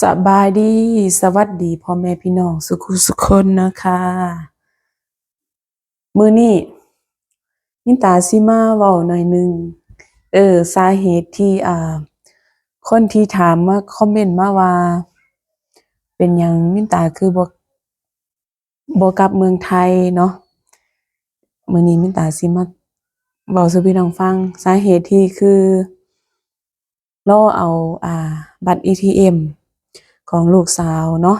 สบายดี สวัสดีพ่อแม่พี่น้องสุขุสุขคนนะคะ มือนี้มินตาสิมาเว้าหน่อยหนึง เออ สาเหตุที่อ่า คนที่ถามมาคอมเมนต์มาว่า เป็นหยังมินตาคือบ่บ่กลับเมืองไทยเนาะมือนี้มินตาสิมาเว้าสู่พี่น้องฟัง สาเหตุที่คือรอเอาอ่า บัตร ATM ของลูกสาวเนาะ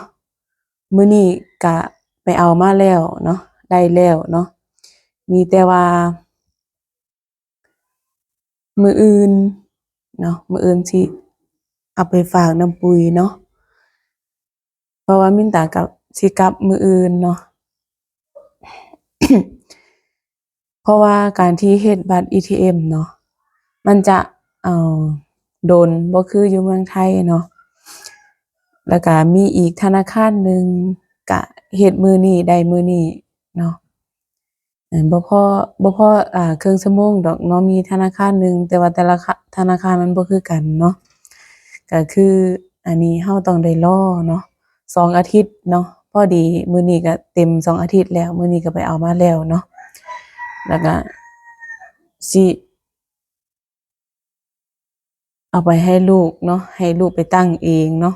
มื้อนี้ก็ไปเอามาแล้วเนาะได้แล้วเนาะมีแต่ว่า มืออื่นเนาะมืออื่นสิเอาไปฝากน้ำปุ๋ยเนาะเพราะว่ามินตากับสิกลับมืออื่นเนาะเพราะว่าการที่เฮ็ดบัตร ATM เนาะมันจะเอ่อโดนบ่คืออยู่เมืองไทยเนาะ แล้วก็มีอีกธนาคารหนึ่งก็เฮ็ดมื้อนี้ได้มื้อนี้เนาะบ่พอบ่พออ่าครึ่องชั่วโมงดอกเนาะมีธนาคารหนึ่งแต่ว่าแต่ละธนาคารมันบ่คือกันเนาะก็คืออันนี้เราต้องได้รอเนาะสองอาทิตย์เนาะพอดีมื้อนี้ก็เต็มสองอาทิตย์แล้วมื้อนี้ก็ไปเอามาแล้วเนาะแล้วก็สิเอาไปให้ลูกเนาะให้ลูกไปตั้งเองเนาะ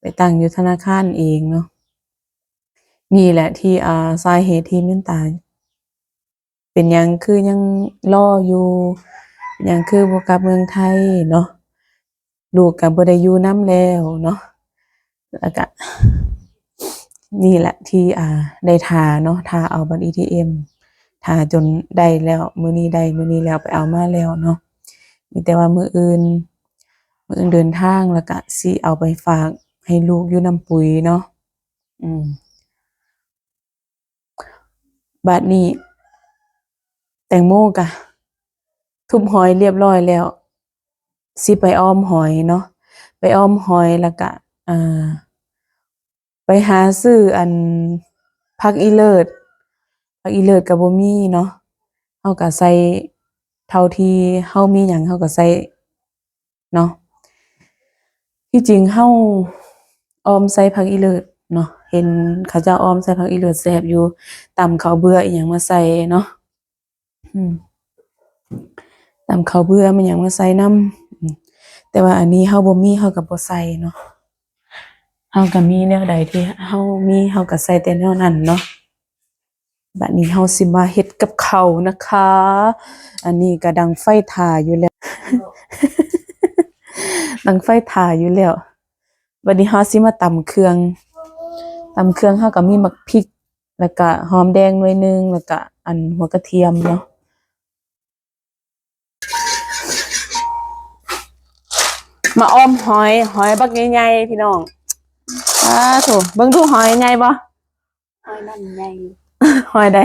ไปตั้งอยู่ธนาคารเองเนาะนี่แหละที่อ่าสาเหตุที่มินตาย เป็นยังคือยังรออยู่ยังคือบ่กลับเมืองไทยเนาะลูกก็บ่ได้อยู่นำแล้วเนาะแล้วก็นี่แหละที่อ่าได้ทาเนาะทาเอาบัตร ATM ทาจนได้แล้วมือนี้ได้มือนี้แล้วไปเอามาแล้วเนาะมีแต่ว่ามืออื่นมืออื่นเดินทางแล้วก็สิเอาไปฝาก ให้ลูกอยู่น้ำปุ๋ยเนาะอืมบัดนี้ แตงโมกะ ทุบหอยเรียบร้อยแล้วสิไปอ้อมหอยเนาะไปอ้อมหอยแล้วก็อ่าไปหาซื้ออันผักอีเลิศผักอีเลิศก็บ่มีเนาะเฮาก็ใส่เท่าที่เฮามีหยังเฮาก็ใส่เนาะที่จริงเฮา ออมใส่ผักอีเลิศเนาะเห็นเขาเจ้าออมใส่ผักอีเลิศแซ่บอยู่ตำข้าวเบื่ออีหยังมาใส่เนาะตำข้าวเบื่อมันหยังมาใส่น้ำแต่ว่าอันนี้เฮาบ่มีเฮาก็บ่ใส่เนาะเฮาก็มีแนวใดที่เฮามีเฮาก็ใส่แต่แนวนั้นเนาะบัดนี้เฮาสิมาเฮ็ดกับเขานะคะ อันนี้ก็ดังไฟถ่าอยู่แล้ว ดังไฟถ่าอยู่แล้ว วันนี้เฮาสิมาตำเครื่องตำเครื่องเฮาก็มีมักพริก แล้วก็หอมแดงหน่อยหนึงแล้วก็อันหัวกระเทียมเนาะมาอ้อมหอยหอยบักใหญ่ๆพี่น้องอ้าโถเบิ่งดูหอยใหญ่บ่หอยนั่นใหญ่หอยใด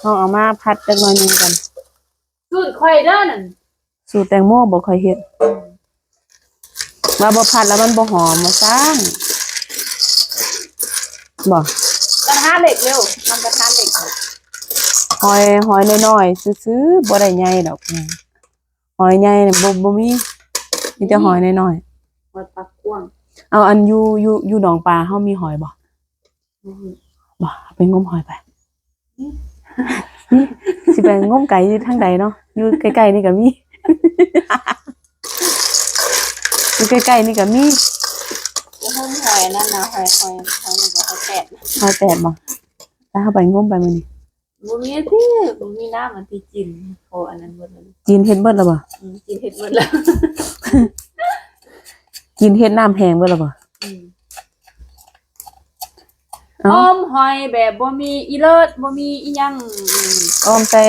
เอาเอามาพัดจักหน่อยหนึงกัน สูตรข่อยเด้อนั่นสูตรแตงโมบ่ค่อยเฮ็ดว่าบ่ผัดแล้วมันบ่หอมมาซ่างบ่กระทะเหล็กเร็วทำกระทะเหล็กหอยหอยน้อยๆซื่อๆบ่ได้ใหญ่ดอกอืมหอยใหญ่เนี่ยบ่บ่มีมีแต่หอยน้อยหอยปักกว้างๆเอาอันอยู่อยู่อยู่หนองปลาเฮามีหอยบ่บ่เอาไปงมหอยไปนี่ สิไปงมไก่อยู่ทางใดเนาะอยู่ใกล้ๆนี่ก็มีอยู่ใกล้ๆนี่ก็มีแล้วห้องหอยนั่นนะหอยหอยหอยหนึ่งกับหอยแปดหอยแปดบ่ถ้าเฮาไปงมไปมื้อนี้บุมีที่บุมีน้ำมันที่จินโออันนั้นหมดเลยกินเฮ็ดเบิดแล้วบ่อืมกินเห็ดหมดแล้วกินเฮ็ดน้ำแห้งเบิดแล้วบ่ อืมเอ้าอ้อมหอยแบบบ่มีอีเลิศบ่มีอีหยังอืมอ้อมใส่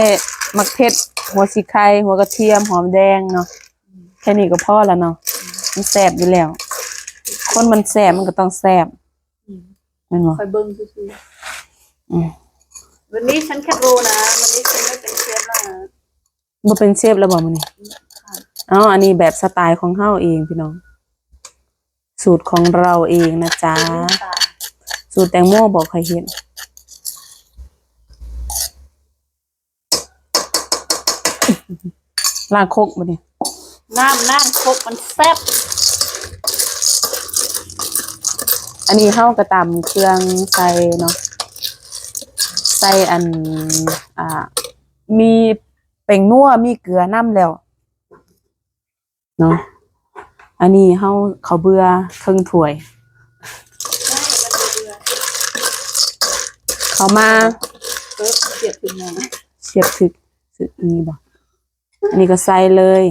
มักเผ็ดหัวสิไข่หัวกระเทียมหอมแดงเนาะแค่นี้ก็พอแล้วเนาะมันแซ่บอยู่แล้ว คนมันแซ่บมันก็ต้องแซ่บอืมแม่นบ่คอยเบิ่งซื่ออืมๆวันนี้ฉันแค่รู้นะวันนี้ฉันไม่เป็นเชฟแล้วนะบ่เป็นเชฟแล้วบ่มื้อนี้เอ้าอันนี้แบบสไตล์ของเฮาเองพี่น้อง สูตรของเราเองนะจ๊ะตา สูตรแตงโมบอกใครเห็นลากคกบ่นี่น้ำนั่งครบมันแซ่บอันนี้เฮาก็ตำเครื่องใส่เนาะใส่อัน อ่า มีเป่งนัวมีเกลือน้ำแล้ว เนาะอันนี้เฮาเขาวเบื่อครึ่งถ้วย เขามา เออเสียบขึ้นมาเสียบถึกถึกนี้บ่อันนี้ก็ใส่เลย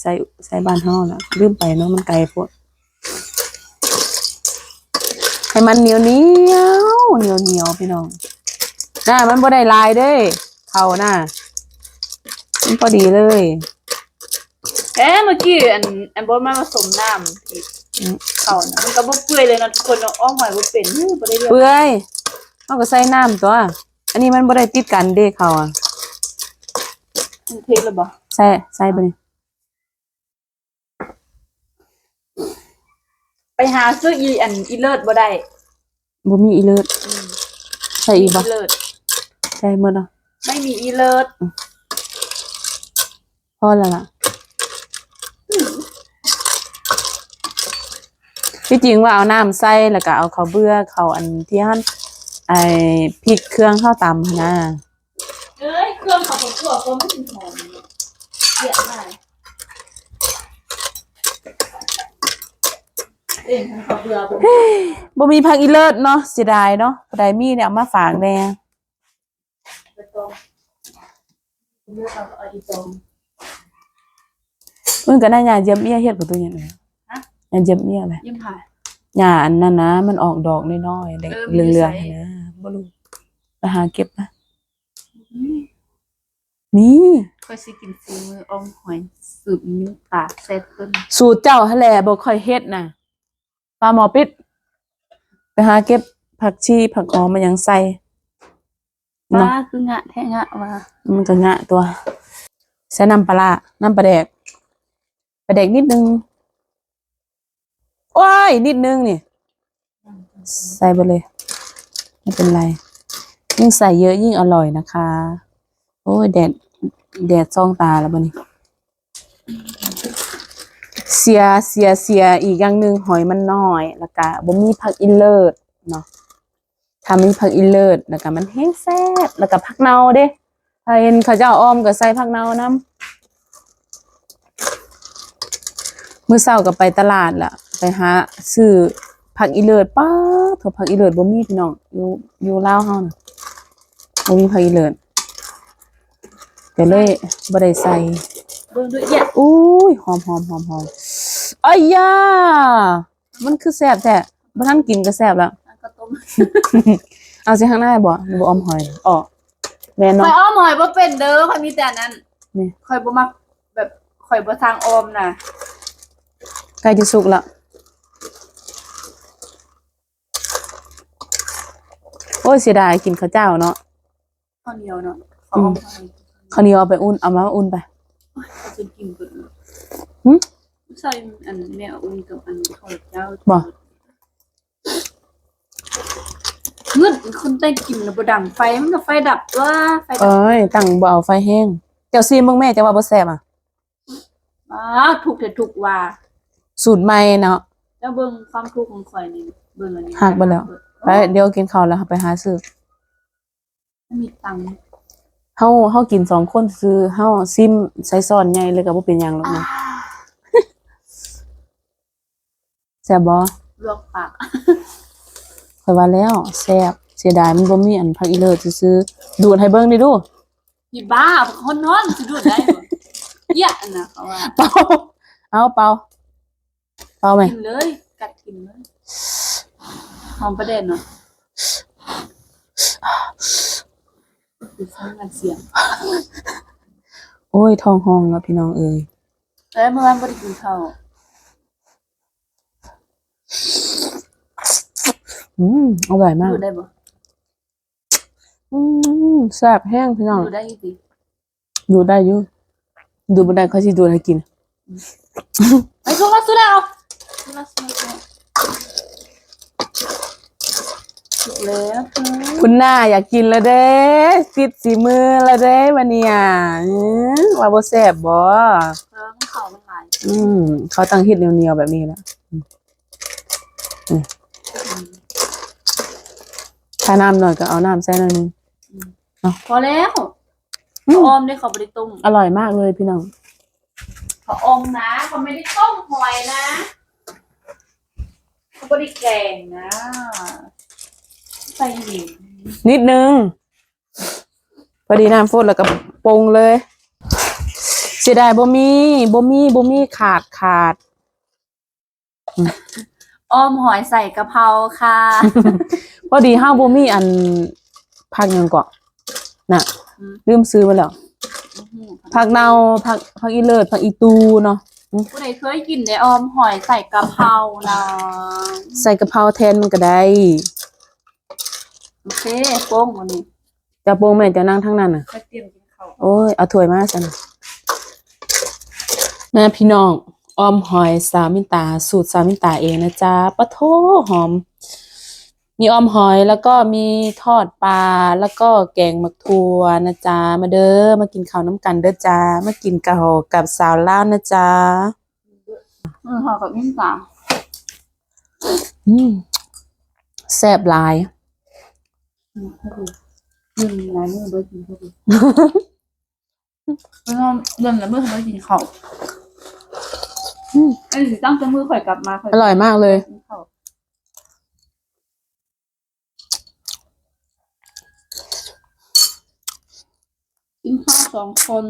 ใส่ใส่บ้านเฮาแล้วลืมไปเนาะมันไกลโพดให้มันเหนียวเหนียวเหนียวเหนียวพี่น้องน่ามันบ่ได้ลายเด้เขาน่ะมันพอดีเลย เอ๊ะเมื่อกี้อันอันบอสมาผสมน้ำที่อืมเขานะมันก็บ่เปื่อยเลยนะทุกคนเนาะอ้อมหอยบ่เป็นฮู้บ่ได้เรื่องเปื่อย เฮาก็ใส่น้ำตัว อันนี้มันบ่ได้ติดกันเด้เขาอะมันเทแล้วบ่ใส่ใส่บ่นี่ไปหาซื้ออีอันอีเลิศบ่ได้บ่มีอีเลิศอืมใส่อีกบ่เลิศใส่หมดเนาะไม่มีอีเลิศพอแล้วล่ะที่จริงว่าเอาน้ำใส่แล้วก็เอาข้าวเบื่อข้าวอันที่หั่น ไอ้พริกเครื่องข้าวตำหั่นนะเอ้ยเครื่องเขาบ่คั่วก็ไม่ถึงหอมเสียมากเอ็นเขาเบื่อบ่บ่มีผักอีเลิศเนาะเสียดายเนาะบ่ได้มีเนี่ยเอามาฝากแน่ไปตรงเลือกเอาเอาอีตรงเพิ่นก็น่าหยาเยี่ยมเอี้ยเฮ็ดกับตัวหยังไงฮะหยาเยี่ยมเอี้ยแหละยิ้มผ่านหยาอันนั้นนะมันออกดอกน้อยๆเด็กเออเหลืองมีๆไซส์หั่นนะ บ่รู้ไปหาเก็บนะมีค่อยสิกินซีมืออมหอยสูตรนิ้วตาแซ่บขึ้นสูตรเจ้าหั่นแหละบ่ค่อยเฮ็ดน่ะปลาหมอปิดไปหาเก็บผักชีผักหอมมาหยังใส่ว่าเนาะคืองะแท้งะว่ามันก็งะตัวใส่น้ำปลาร้าน้ำปลาแดกปลาแดกนิดนึงโอ้ยนิดนึงนี่ ใส่ไปเลย ไม่เป็นไร ยิ่งใส่เยอะยิ่งอร่อยนะคะ โอ้ยแดดแดดซ่องตาแล้วบันนี้ เสียเสียเสียอีกอย่างหนึ่งหอยมันน้อยแล้วก็บ่มีผักอินเลิศเนาะถ้ามีผักอินเลิศแล้วก็มันแห้งแซ่บแล้วก็ผักเนาเด้ถ้าเห็นเขาเจ้าอ้อมก็ใส่ผักเนานํมื้อเช้าก็ไปตลาดล่ะ ไปหาซื้อ ผักอีเลิศป้าดเถอะผักอีเลิศบ่มีพี่น้องอยู่อยู่ลาวเฮาน่ะบ่มีผักอีเลิศก็เลยบ่ได้ใส่เบิ่งด้วยเนี่ยอุ้ยหอมหอมหอมหอมอ้ายยามันคือแซ่บแท้บ่ทันกินก็แซ่บแล้วอันก็ต้มเอาสิข้างหน้าบ่หรือบ่ออมหอยอ๋อแม่นข่อเนาะยอ้อมหอยบ่เป็นเด้อข่อยมีแต่อันนั้นนี่ข่อยบ่มักแบบข่อยบ่ทางอ้อมน่ะใกล้จะสุกแล้ว อ้ยเสียดายกินข้าวเจ้าเนาะข้าวเหนียวเนาะขออ้อมหอยข้าวเหนียวเอาไปอุ่นเอามาอุ่นไปเอาจนกินเบิดเลยหึใส่อันแม่อุ่นกับอันข้าวเจ้าบ่เงินคนได้กินแล้วบ่ดังไฟมันก็ไฟดับตัวไฟดับเอ้ยตั้งบ่เอาไฟแห้งเจ้าซีมึงแม่จะว่าบ่แซ่บอะอ้าทุกข์แต่ทุกข์ว่า สูตรใหม่เนาะแล้วเบิ่งความทุกข์ของข่อยนี่เบิ่งอันนี้หักไปแล้ว ไปเดี๋ยวกินข้าวแล้วไปหาซื้อไม่มีตังค์เฮาเฮากินสองคนซื้อเฮาซิมใส่ซ้อนใหญ่เลยก็บ่เป็นหยังหรอกนะแซ่บบ่ลวกปากข่อยว่าแล้วแซ่บเสียดายมันบ่มีอันผักอีเลิศซื้อๆดูดให้เบิ่งดิดูอีบ้าคนนอนสิดูดได้บ่เหี้ยอันน่ะเขาว่าเป่าเอาเป่าเป่าไหมกินเลยกัดกินเลย หอมประเด็นเนาะคือสร้างงานเสียงโอ้ยท้องห้องแล้วพี่น้องเอ้ยแล้วเมื่อวานบ่ได้กินข้าวอืมอร่อยมากดูได้บ่อืมแซ่บแห้งพี่น้องดูได้อยู่สิดูได้อยู่ดูบ่ได้เขาสิดูดให้กินไปสุกแล้วสุกแล้วสุกแล้วสุกแล้ว สุก แล้วเธอคุณหน้าอยากกินแล้วเด้ติดสีมือแล้วเด้วันเนี้ยอื้อว่าบ่แซ่บบ่เธอมันเขามันหลายอืมเขาตั้งเฮ็ดเหนียวๆแบบนี้แล้วอืมอืมถ้าน้ำหน่อยก็เอาน้ำใส่หน่อยนึงพอแล้วอืมเขาออมได้เขาไม่ได้ต้มอร่อยมากเลยพี่น้องเขาอมนะเขาไม่ได้ต้มหอยนะเขาไม่ได้แกงนะ ใส่หญิงนิดนึงพอดีน้ำฝนแล้วก็ปรุงเลย เสียดายบ่มีบ่มีบ่มีขาดขาดอ้อมหอยใส่กะเพราค่ะ พอดีห้าบ่มีอันผักหยังก่อนน่ะอืมลืมซื้อมาแล้วผักเนาผักผักอีเลิศผักอีตูเนาะผู้ใดเคยกินได้ออมหอยใส่กะเพรานะใส่กะเพราแทนมันก็ได้ โอเคโป้งวันนี้จะโปรงแม่จะนั่งทั้งนั้นน่ะไปเตรียมกินข้าวโอ้ย เอาถ้วยมาซั่นน่ะแม่พี่น้องออมหอยสามินตา สูตรสามินตาเองนะจ๊ะปะโถหอม มีออมหอยแล้วก็มีทอดปลาแล้วก็แกงหมักทั่วนะจ๊ะมาเด้อมากินข้าวน้ำกันเด้อจ้ามากินกะหอกับสาวลาวนะจ๊ะอือหอกับมิ้นตาอืมแซ่บหลาย อืมให้ดูยืนนะนี่เบิร์ดกินให้ดูเมื่อเดินแล้วเมื่อเขาไม่กินข้าวอืมไอ้สิตั้งแต่มือข่อยกลับมาข่อยอร่อยมากเลย กินข้าวกินข้าวสองคน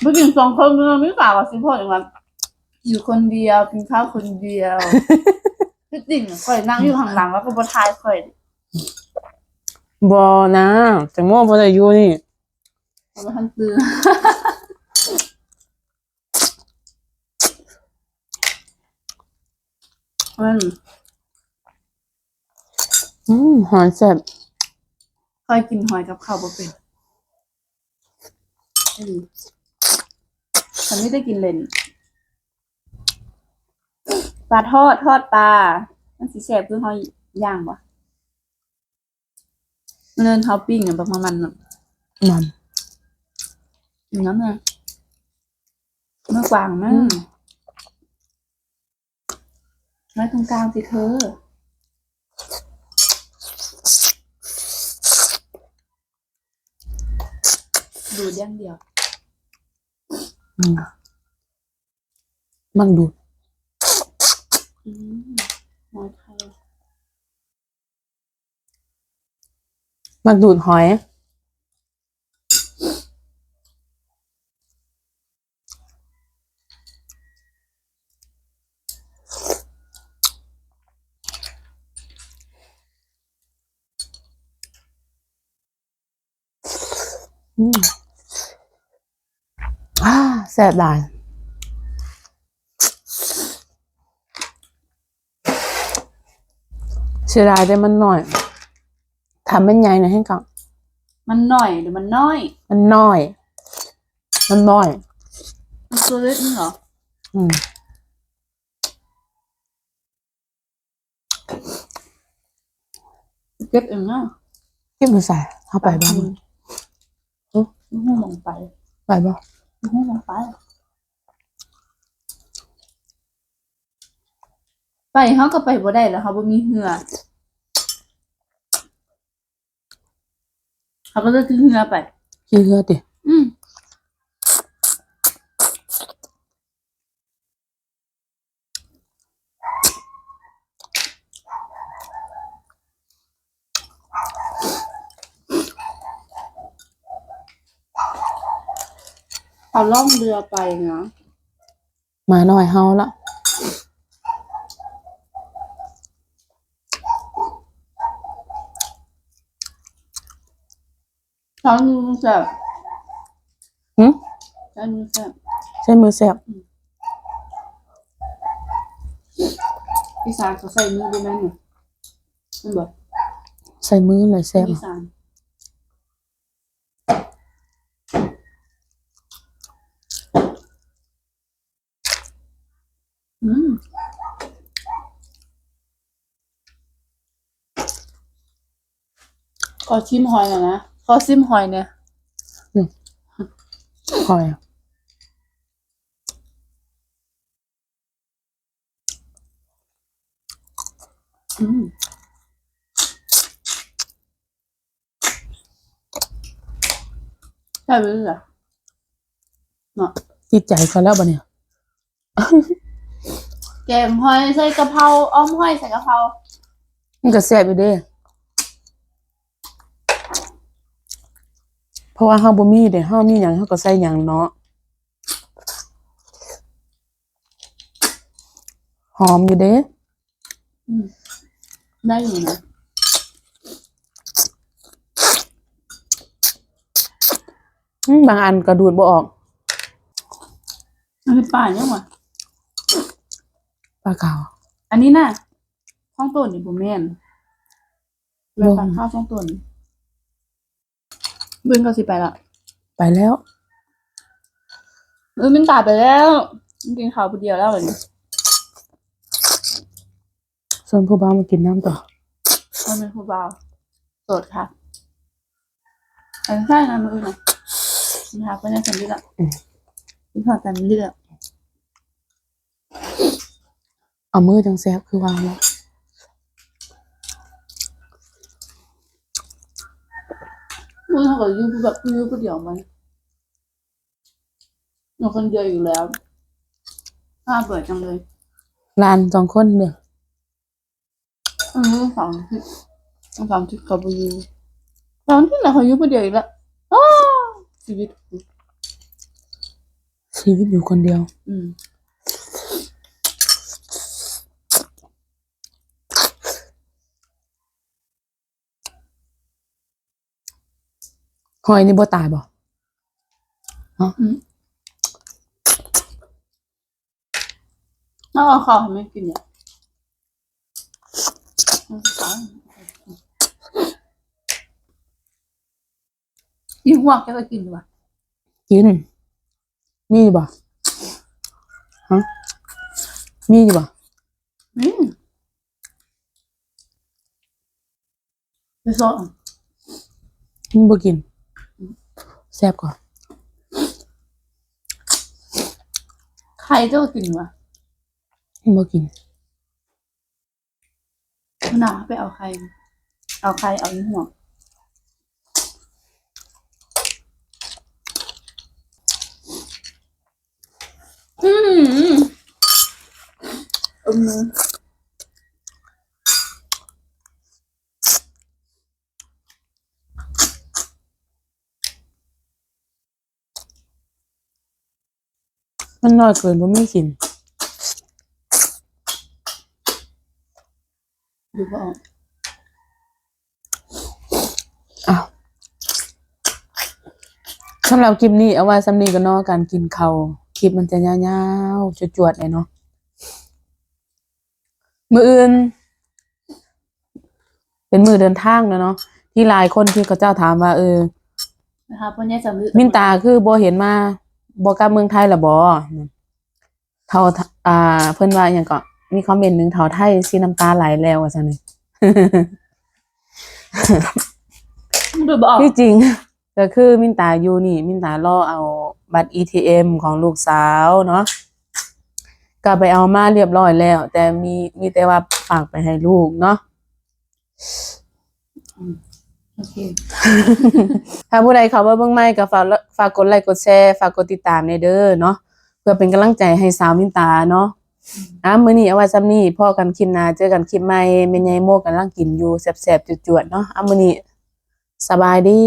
ไม่กินสองคนมันไม่ฝากกับสิพ่ออย่างนั้นอยู่คนเดียวกินข้าวคนเดียว ที่จริงอะข่อยนั่งอยู่ข้างหลังแล้วก็บทายข่อยบอนะแต่โม่พอจะอยู่นี่เอามาทันตื่น มันอืมหอยแซ่บเคยกินหอยกับข้าวบ่เป็นอืมฉันไม่ได้กินเลน ปลาทอดทอดปลา มันสีแสบคือหอยย่างปะมันเดินเท้าปิ้งอะประมาณนั้นมัน อย่างนั้นนะเมื่อกวางมากไว้ตรงกลางสิเธอ ดูดอย่างเดียว อืมมันดูด อืมหอยไทยมันดูดหอย อืมอ่าแซ่บหลาย เสียดายแต่มันหน่อยทำเป็นใหญ่หน่อยให้ก่อนมันหน่อยหรือมันน้อย มันน้อย มันน้อย มันตัวเล็กนี่เหรอ อืมเก็บเองนะเก็บมือใส่เข้าไปบ้างลูกหูมองไปไปบ้าง ลูกหูมองไป ไปเขาก็ไปบ่ได้แล้วเขาบ่มีเหือเขาก็จะขึ้นเหือไปขี้เลือดดิอืมเอาล่องเรือไปนะมาหน่อยเฮาละ ช้อนมือแสบหึช้อนมือแสบใช้มือแสบพี่สารเขาใส่มือด้วยไหมเนี่ยมันบอกใส่มือเลยแสบพี่สารอืมอชิมหอยหน่อยนะข อชิมหอยเนี่ยคอยอืมใช่ไหมล่ะเนาะติดใจเขาแล้วบ่เนี่ย แกงหอยใส่กะเพราอ้อมหอยใส่กะเพรามันก็แซ่บอยู่เด้ เพ ราะว่าเฮาบ่มีเด้เฮามีหยังเฮาก็ใส่หยังเนาะหอมอยู่เด้อืมได้อยู่นะอืมบางอันก็ดูดบ่ออกมันเป็นป่ายังวะปลาขาวอันนี้น่ะข้องต้นนี่ผมแม่นเวลาสั่งข้าวข้องต้นเบิ้งก็สิไปละไปแล้วเออมันตายไปแล้วมันกินข้าวผู้เดียวแล้วเลยส่วนผู้บ่าวมากินน้ำต่อมันเป็นผู้บ่าวโสดค่ะอันใช่นะมือนะนะคะก็ยังสันนิษฐานที่ผ่านสันนิษฐานเอามือจังแซ่บคือวางแล้ว มือเขาก็อยูแบบอยูผู้เดียวมันหนูคนเดียวอยู่แล้วน่าเบื่อจังเลยลานสองคนเด้ออืมสองที่สองที่เขาไปอยู่สองที่ไหนเขาอยู่ผู้เดียวอีกแล้วอ้าวชีวิตชีวิตอยู่คนเดียว อืม หอยนี่บ่ตายบ่แล้วเอาข้าวให้แม่กินเนี่ยยิ่งหวกแกก็กินดีกว่ากิน มีบ่ฮะมีอยู่บ่อืมไปซอสมึงบ่กิน แซ่บกว่าใครจะกินวะมึงบ่กินคุณนาไปเอาใคร เอาใครเอายี่หัวอืมอม มือมันน้อยเกินบ่มีกินดูบ่ออกอ้าวสำหรับคลิปนี้เอาไว้สำนี้ก็เนอการกินข้าวคลิปมันจะยาวๆจวดๆเลยเนาะมื้ออื่น เป็นมือเดินทางแล้วเนาะที่หลายคนที่เขาเจ้าถามว่า เออนะคะเพราะเนี่ยจำลึกมินตาคือบ่เห็นมา บ่กลับเมืองไทยละบ่เท่าอ่า เพิ่นว่าหยังก็มีคอมเมนต์หนึงเท่าไทยสิน้ำตาไหลแล้วว่าซั่นนี่ดูบ่ออกที่จริงก็คือมินตาอยู่นี่ มินตารอเอาบัตร ATM ของลูกสาวเนาะก็ไปเอามาเรียบร้อยแล้ว แต่มีมีแต่ว่าฝากไปให้ลูกเนาะ โอเค ถ้าผู้ใดเขาว่าเบิ่งใหม่ก็ฝากฝากกดไลค์กดแชร์ฝากกดติดตามในเด้อเนาะเพื่อเป็นกำลังใจให้สาวมินตาเนาะอะมื้อนี้เอาไว้ซ้ำนี้พอกันคลิปหน้าเจอกันคลิปใหม่แม่ใหญ่โมกำลังกินอยู่แซ่บๆจวดๆเนาะอะมื้อนี้สบายดี